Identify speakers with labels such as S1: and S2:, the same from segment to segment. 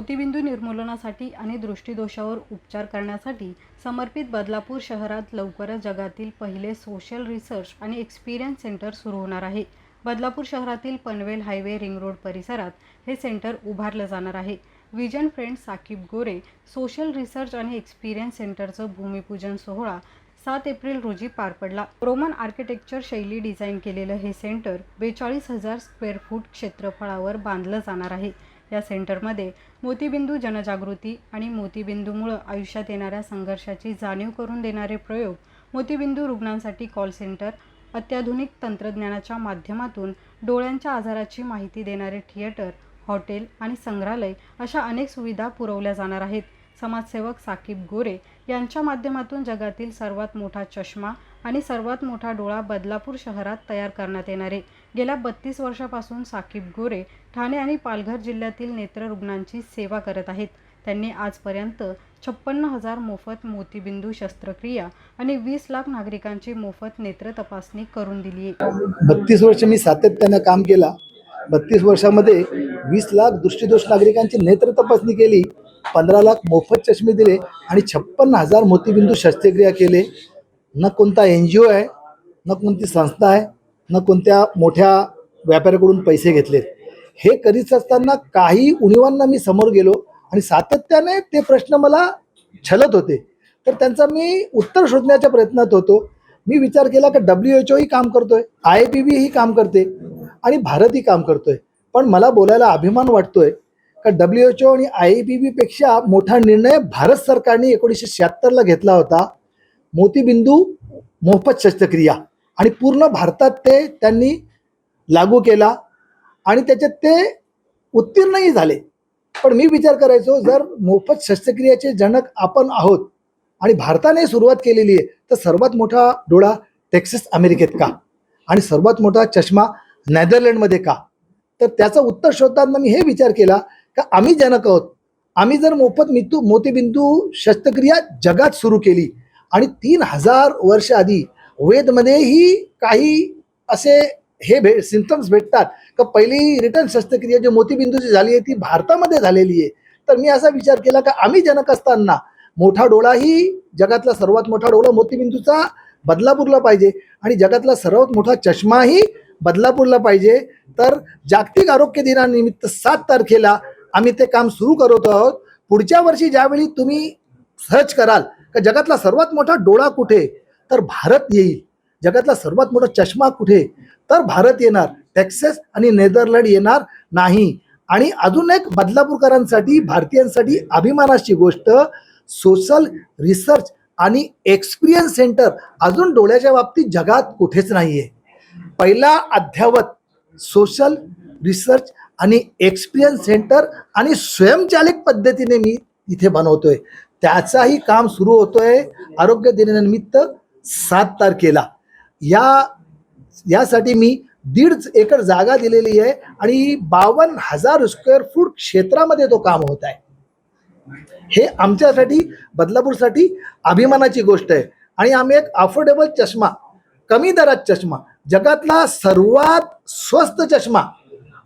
S1: मोतीबिंदू निर्मूलनासाठी आणि दृष्टीदोषावर उपचार करण्यासाठी समर्पित बदलापूर शहरात लवकरच जगातील पहिले सोशल रिसर्च आणि एक्सपिरियन्स सेंटर सुरू होणार आहे. बदलापूर शहरातील पनवेल हायवे रिंग रोड परिसरात हे सेंटर उभारलं जाणार आहे. Vision friend Saqib Gore social research आणि एक्सपिरियन्स सेंटरचं भूमिपूजन सोहळा सात एप्रिल रोजी पार पडला. रोमन आर्किटेक्चर शैली डिझाईन केलेलं हे सेंटर बेचाळीस हजार स्क्वेअर फूट क्षेत्रफळावर बांधलं जाणार आहे. या सेंटरमध्ये मोतीबिंदू जनजागृती आणि मोतीबिंदूमुळं आयुष्यात येणाऱ्या संघर्षाची जाणीव करून देणारे प्रयोग मोतीबिंदू रुग्णांसाठी कॉल सेंटर अत्याधुनिक तंत्रज्ञानाच्या माध्यमातून डोळ्यांच्या आजाराची माहिती देणारे थिएटर हॉटेल आणि संग्रहालय अशा अनेक सुविधा पुरवल्या जाणार आहेत. समाजसेवक साकीब गोरे यांच्या माध्यमातून जगातील सर्वात मोठा चष्मा आणि सर्वात मोठा डोळा बदलापूर शहरात तयार करण्यात येणार आहे. गेल्या बत्तीस वर्षापासून साकीब गोरे ठाणे आणि पालघर जिल्ह्यातील नेत्ररुग्णांची सेवा करत आहेत. त्यांनी आजपर्यंत छप्पन्न हजार मोफत मोतीबिंदू शस्त्रक्रिया आणि वीस लाख नागरिकांची मोफत नेत्र तपासणी करून दिली आहे.
S2: बत्तीस वर्ष मी सातत्यानं काम केला. बत्तीस वर्षामध्ये वीस लाख दृष्टीदोष नागरिकांची नेत्र तपासणी केली. पंधरा लाख मोफत चष्मे दिले आणि छप्पन्न हजार मोतीबिंदू शस्त्रक्रिया केले. न कोणता एन जी ओ आहे न कोणती संस्था आहे न कोणत्या मोठ्या व्यापाऱ्याकडून पैसे घेतलेत. हे करीत असताना काही उणीवांना मी समोर गेलो आणि सातत्याने ते प्रश्न मला छलत होते. तर त्यांचा मी उत्तर शोधण्याच्या प्रयत्नात होतो. मी विचार केला की डब्ल्यू एच ओही काम करतोय आय पी बी ही काम करते आणि भारतही काम करतोय. पण मला बोलायला अभिमान वाटतोय का डब्ल्यू एच ओ आणि आय पी बीपेक्षा मोठा निर्णय भारत सरकारने एकोणीसशे शहात्तरला घेतला होता. मोतीबिंदू मोफत शस्त्रक्रिया. आणि पूर्ण भारतात ते त्यांनी लागू केला आणि त्याच्यात ते उत्तीर्णही झाले. पण मी विचार करायचो जर मोफत शस्त्रक्रियेचे जनक आपण आहोत आणि भारताने सुरुवात केलेली आहे तर सर्वात मोठा डोळा टेक्सिस अमेरिकेत का? आणि सर्वात मोठा चष्मा नेदरलँडमध्ये का? तर त्याचं उत्तर शोधताना मी हे विचार केला का आम्ही जनक आहोत. आम्ही जर मोफत मितू मोतीबिंदू शस्त्रक्रिया जगात सुरू केली आणि तीन हजार वर्ष आधी वेदमध्येही काही असे हे भे सिम्टम्स भेटतात. का पहिली रिटर्न शस्त्रक्रिया जी मोतीबिंदूची झाली आहे ती भारतामध्ये झालेली आहे. तर मी असा विचार केला का आम्ही जनक असताना मोठा डोळाही जगातला सर्वात मोठा डोळा मोतीबिंदूचा बदलापूरला पाहिजे आणि जगातला सर्वात मोठा चष्माही बदलापूरला पाहिजे. तर जागतिक आरोग्य दिनानिमित्त सात तारखेला आम्ही ते काम सुरू करत आहोत. पुढच्या वर्षी ज्यावेळी तुम्ही सर्च कराल का जगातला सर्वात मोठा डोळा कुठे? तर भारत येईल. जगातला सर्वात मोठा चष्मा कुठे? तर भारत येणार. टेक्सेस आणि नेदरलँड येणार नाही. आणि अजून एक बदलापूरकरांसाठी भारतीयांसाठी अभिमानाची गोष्ट सोशल रिसर्च आणि एक्सपिरियन्स सेंटर अजून डोळ्याच्या बाबतीत जगात कुठेच नाही आहे पहिला अध्यावत सोशल रिसर्च आणि एक्सपिरियन्स सेंटर आणि स्वयंचालित पद्धतीने मी इथे बनवतोय. त्याचाही काम सुरू होतोय आरोग्य दिनानिमित्त सात तारखेला. या यासाठी मी दीड एकर जागा दिलेली आहे आणि बावन्न हजार स्क्वेअर फूट क्षेत्रामध्ये तो काम होत आहे. हे आमच्यासाठी बदलापूरसाठी अभिमानाची गोष्ट आहे. आणि आम्ही एक अफोर्डेबल चष्मा कमी दरात चष्मा जगातला सर्वात स्वस्त चष्मा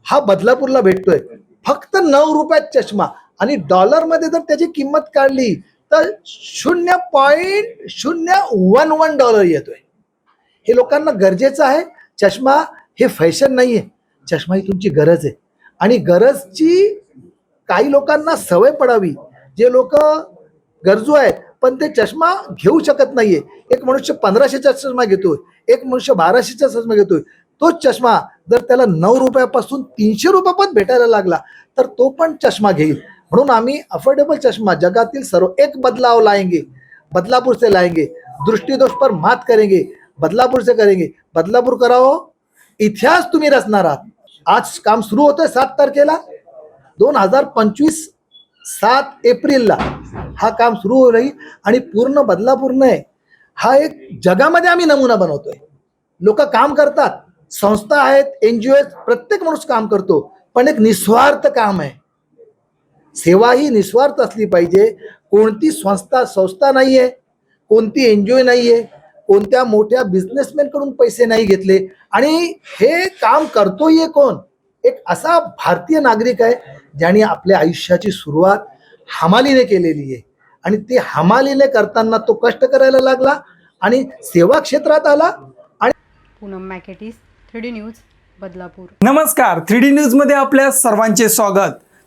S2: हा बदलापूरला भेटतोय. फक्त नऊ रुपयात चष्मा आणि डॉलरमध्ये जर त्याची किंमत काढली तर शून्य पॉईंट शून्य वन वन डॉलर येतोय. हे लोकांना गरजेचं आहे. चष्मा हे फॅशन नाही आहे चष्मा ही तुमची गरज आहे. आणि गरजची काही लोकांना सवय पडावी. जे लोक गरजू आहेत पण ते चष्मा घेऊ शकत नाहीये. एक मनुष्य पंधराशेचा चष्मा घेतोय एक मनुष्य बाराशेचा चष्मा घेतोय. तोच चष्मा जर त्याला नऊ रुपयापासून तीनशे रुपयापर्यंत भेटायला लागला तर तो पण चष्मा घेईल. म्हणून आम्ही अफोर्डेबल चष्मा जगातील सर्व एक बदलाव लाएंगे बदलापूरचे लाएंगे दृष्टिदोष पर मात करेंगे बदलापूर से करेंगे. बदलापूर करावं इतिहास तुम्ही रचणार आहात. आज काम सुरू होतंय सात तारखेला. दोन हजार पंचवीस सात एप्रिलला हा काम सुरू होईल आणि पूर्ण बदलापूर नाही हा एक जगामध्ये आम्ही नमुना बनवतोय. लोक काम करतात. संस्था आहेत एन जी ओ प्रत्येक माणूस काम करतो. पण एक निस्वार्थ काम आहे. सेवा ही निस्वार्थ असली पाहिजे. कोणती संस्था संस्था नाही आहे कोणती एन जी ओ नाही आहे कोणत्या मोठ्या बिझनेसमॅनकडून पैसे नाही घेतले. आणि हे काम करतोय कोण? एक असा भारतीय नागरिक आहे ज्याने आपल्या आयुष्याची सुरुवात हमालीने केलेली आहे. आणि ते हमालीने करताना तो कष्ट करायला लागला आणि सेवा क्षेत्रात आला आणि
S1: पूनम मॅकेटीस थ्री डी न्यूज बदलापूर.
S3: नमस्कार थ्री डी न्यूजमध्ये आपल्या सर्वांचे स्वागत.